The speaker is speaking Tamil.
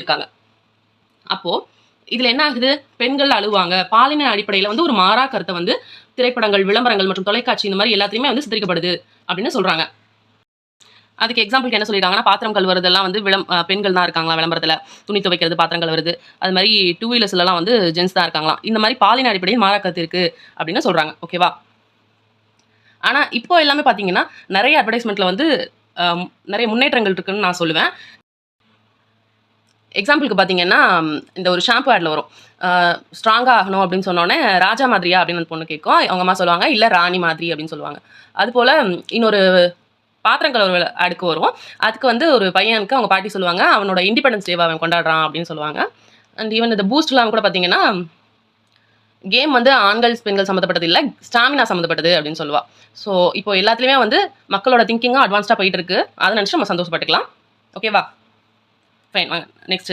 இருக்காங்க. அப்போ இதில் என்ன ஆகுது? பெண்கள் அழுவாங்க. பாலின அடிப்படையில் வந்து ஒரு மாறா கருத்தை வந்து திரைப்படங்கள் விளம்பரங்கள் மற்றும் தொலைக்காட்சி இந்த மாதிரி எல்லாத்தையுமே வந்து சித்தரிக்கப்படுது அப்படின்னு சொல்றாங்க. அதுக்கு எக்ஸாம்பிளுக்கு என்ன சொல்லிட்டாங்கன்னா பாத்திரம் கழுவுறதெல்லாம் வந்து விளம் பெண்கள் தான் இருக்காங்களா விளம்பரத்தில்? துணி துவைக்கிறது பாத்திரம் கழுவுறது. அது மாதிரி டூ வீலர்ஸ்லாம் வந்து ஜென்ஸ் தான் இருக்காங்களாம். இந்த மாதிரி பாலின அடிப்படையில் மாறாக்கத்து இருக்கு இருக்குது அப்படின்னு சொல்கிறாங்க ஓகேவா ஆனால் இப்போ எல்லாமே பார்த்தீங்கன்னா நிறைய அட்வர்டைஸ்மெண்ட்டில் வந்து நிறைய முன்னேற்றங்கள் இருக்குன்னு நான் சொல்லுவேன். எக்ஸாம்பிளுக்கு பார்த்தீங்கன்னா இந்த ஒரு ஷாம்பு ஆடில் வரும். ஸ்ட்ராங்காக ஆகணும் அப்படின்னு சொன்னோடனே ராஜா மாதிரியா அப்படின்னு அந்த பொண்ணு கேட்கும். அவங்க அம்மா சொல்லுவாங்க இல்லை ராணி மாதிரி அப்படின்னு சொல்லுவாங்க. அதுபோல் இன்னொரு பாத்திரம் ஒரு அடுக்கு வரும். அதுக்கு வந்து ஒரு பையனுக்கு அவங்க பாட்டி சொல்லுவாங்க அவனோட இண்டிபெண்டன்ஸ் டேவை அவன் கொண்டாடுறான் அப்படின்னு சொல்லுவாங்க. அண்ட் ஈவன் இந்த பூஸ்ட்லாம் கூட பார்த்தீங்கன்னா கேம் வந்து ஆண்கள் பெண்கள் சம்மந்தப்பட்டது இல்லை ஸ்டாமினா சம்மந்தப்பட்டது அப்படின்னு சொல்லுவா. ஸோ இப்போ எல்லாத்துலேயுமே வந்து மக்களோட திங்கிங்கும் அட்வான்ஸ்டாக போயிட்டு இருக்கு. அதை நினச்சி நம்ம சந்தோஷப்பட்டுக்கலாம். ஓகேவா ஃபைன் வாங்க நெக்ஸ்ட்